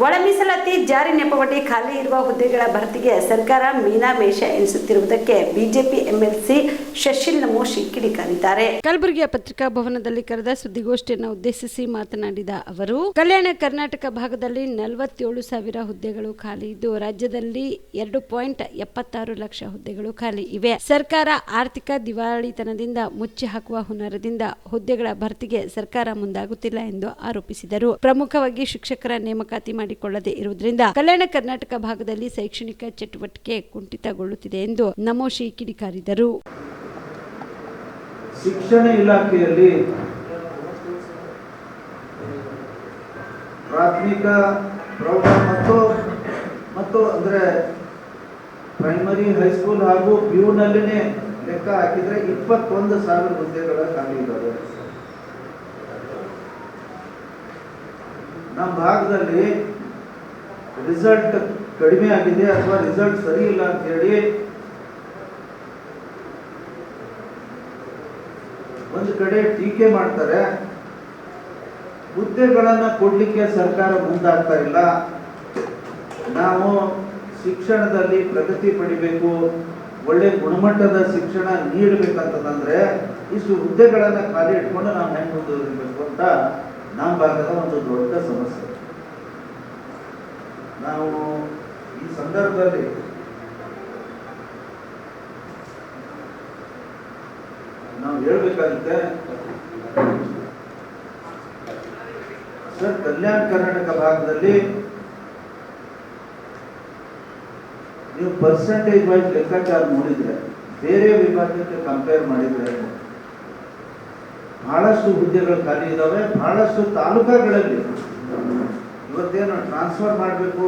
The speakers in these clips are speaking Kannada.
ಒಳ ಮೀಸಲಾತಿ ಜಾರಿ ನೆಪವಟಿ ಖಾಲಿ ಇರುವ ಹುದ್ದೆಗಳ ಭರ್ತಿಗೆ ಸರ್ಕಾರ ಮೀನಾಮೇಷ ಎನಿಸುತ್ತಿರುವುದಕ್ಕೆ ಬಿಜೆಪಿ ಎಂಎಲ್ಸಿ ಶಶಿಲ್ ನಮೋಶಿ ಕಿಡಿಕಾರಿದ್ದಾರೆ ಕಲಬುರಗಿಯ ಪತ್ರಿಕಾ ಭವನದಲ್ಲಿ ಕರೆದ ಸುದ್ದಿಗೋಷ್ಠಿಯನ್ನು ಉದ್ದೇಶಿಸಿ ಮಾತನಾಡಿದ ಅವರು, ಕಲ್ಯಾಣ ಕರ್ನಾಟಕ ಭಾಗದಲ್ಲಿ ನಲವತ್ತೇಳು ಸಾವಿರ ಹುದ್ದೆಗಳು ಖಾಲಿ ಇದ್ದು, ರಾಜ್ಯದಲ್ಲಿ ಎರಡು ಪಾಯಿಂಟ್ ಎಪ್ಪತ್ತಾರು ಲಕ್ಷ ಹುದ್ದೆಗಳು ಖಾಲಿ ಇವೆ. ಸರ್ಕಾರ ಆರ್ಥಿಕ ದಿವಾಳಿತನದಿಂದ ಮುಚ್ಚಿ ಹಾಕುವ ಹುನರದಿಂದ ಹುದ್ದೆಗಳ ಭರ್ತಿಗೆ ಸರ್ಕಾರ ಮುಂದಾಗುತ್ತಿಲ್ಲ ಎಂದು ಆರೋಪಿಸಿದರು. ಪ್ರಮುಖವಾಗಿ ಶಿಕ್ಷಕರ ನೇಮಕಾತಿ ಮಾಡಿಕೊಳ್ಳದೆ ಇರುವುದರಿಂದ ಕಲ್ಯಾಣ ಕರ್ನಾಟಕ ಭಾಗದಲ್ಲಿ ಶೈಕ್ಷಣಿಕ ಚಟುವಟಿಕೆ ಕುಂಠಿತಗೊಳ್ಳುತ್ತಿದೆ ಎಂದು ನಮೋಶಿ ಕಿಡಿಕಾರಿದರು ಶಿಕ್ಷಣ ಇಲಾಖೆಯಲ್ಲಿ ಪ್ರಾಥಮಿಕ, ಪ್ರೌಢ ಮತ್ತು ಮತ್ತು ಅಂದರೆ ಪ್ರೈಮರಿ ಹೈಸ್ಕೂಲ್ ಹಾಗೂ ಪಿ ಯುನಲ್ಲಿನೇ ಲೆಕ್ಕ ಹಾಕಿದರೆ ಇಪ್ಪತ್ತೊಂದು ಸಾವಿರ ಹುದ್ದೆಗಳ ಖಾಲಿ ಇದ್ದಾವೆ. ನಮ್ಮ ಭಾಗದಲ್ಲಿ ರಿಸಲ್ಟ್ ಕಡಿಮೆ ಆಗಿದೆ ಅಥವಾ ರಿಸಲ್ಟ್ ಸರಿ ಇಲ್ಲ ಅಂತ ಹೇಳಿ ಒಂದು ಕಡೆ ಟೀಕೆ ಮಾಡ್ತಾರೆ. ಹುದ್ದೆಗಳನ್ನು ಕೊಡ್ಲಿಕ್ಕೆ ಸರ್ಕಾರ ಮುಂದಾಗ್ತಾ ಇಲ್ಲ. ನಾವು ಶಿಕ್ಷಣದಲ್ಲಿ ಪ್ರಗತಿ ಪಡಿಬೇಕು, ಒಳ್ಳೆ ಗುಣಮಟ್ಟದ ಶಿಕ್ಷಣ ನೀಡಬೇಕಂತಂದ್ರೆ ಇಷ್ಟು ಹುದ್ದೆಗಳನ್ನು ಖಾಲಿ ಇಟ್ಕೊಂಡು ನಾವು ಹೆಂಗೆ ಮುಂದುವರಿಬೇಕು ಅಂತ ನಮ್ಮ ಭಾಗದ ಒಂದು ದೊಡ್ಡ ಸಮಸ್ಯೆ. ನಾವು ಈ ಸಂದರ್ಭದಲ್ಲಿ ನಾವು ಹೇಳ್ಬೇಕಾಗುತ್ತೆ, ಸರ್, ಕಲ್ಯಾಣ ಕರ್ನಾಟಕ ಭಾಗದಲ್ಲಿ ನೀವು ಪರ್ಸೆಂಟೇಜ್ ವೈಸ್ ಲೆಕ್ಕಾಚಾರ ನೋಡಿದ್ರೆ, ಬೇರೆ ವಿಭಾಗಕ್ಕೆ ಕಂಪೇರ್ ಮಾಡಿದ್ರೆ ಬಹಳಷ್ಟು ಹುದ್ದೆಗಳು ಖಾಲಿ ಇದ್ದಾವೆ ಬಹಳಷ್ಟು ತಾಲೂಕಾಗಳಲ್ಲಿ. ಇವತ್ತೇನು ಟ್ರಾನ್ಸ್ಫರ್ ಮಾಡಬೇಕು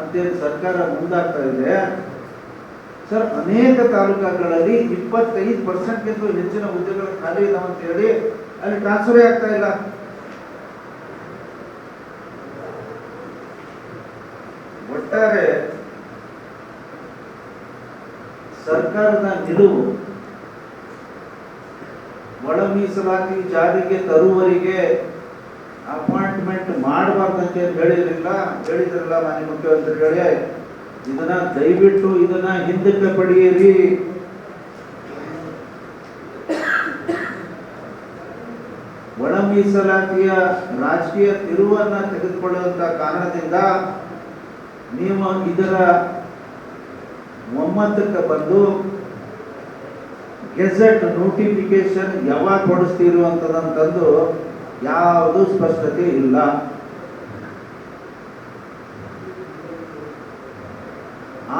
ಅಂತೇಳಿ ಸರ್ಕಾರ ಮುಂದಾಗ್ತಾ ಇದೆ. ಸರ್ ಅನೇಕ ತಾಲೂಕಾಗಳಲ್ಲಿ ಇಪ್ಪತ್ತೈದು ಪರ್ಸೆಂಟ್ಗಿಂತ ಹೆಚ್ಚಿನ ಹುದ್ದೆಗಳು ಖಾಲಿ ಇದಾವೆ ಅಂತ ಹೇಳಿ ಅಲ್ಲಿ ಟ್ರಾನ್ಸ್ಫರ್ ಆಗ್ತಾ ಇಲ್ಲ. ಒಟ್ಟಾರೆ ಸರ್ಕಾರದ ನಿಲುವು ಒಳ ಮೀಸಲಾತಿ ಜಾರಿಗೆ ತರುವವರಿಗೆ ಅಪಾಯಿಂಟ್ಮೆಂಟ್ ಮಾಡಬಾರ್ದಂತ ಹೇಳಿರಲಿಲ್ಲ ಹೇಳಿದ್ರಲ್ಲ ಮಾನ್ಯ ಮುಖ್ಯಮಂತ್ರಿಗಳೇ, ಇದನ್ನ ದಯವಿಟ್ಟು ಇದನ್ನ ಹಿಂದಕ್ಕೆ ಪಡೆಯಿರಿ. ಒಳ ಮೀಸಲಾತಿಯ ರಾಜಕೀಯ ತಿರುವನ್ನ ತೆಗೆದುಕೊಳ್ಳುವಂತ ಕಾರಣದಿಂದ ನೀವು ಇದರ ಒಮ್ಮತಕ್ಕೆ ಬಂದು ಗೆಜೆಟ್ ನೋಟಿಫಿಕೇಶನ್ ಯಾವಾಗ ಅಂತದಂತಂದು ಯಾವುದೂ ಸ್ಪಷ್ಟತೆ ಇಲ್ಲ.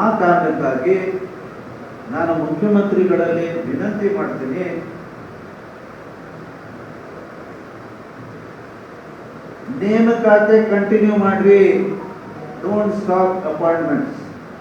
ಆ ಕಾರಣಕ್ಕಾಗಿ ನಾನು ಮುಖ್ಯಮಂತ್ರಿಗಳಲ್ಲಿ ವಿನಂತಿ ಮಾಡ್ತೀನಿ, ನೇಮಕಾತೆ ಕಂಟಿನ್ಯೂ ಮಾಡ್ರಿ. Don't stop appointments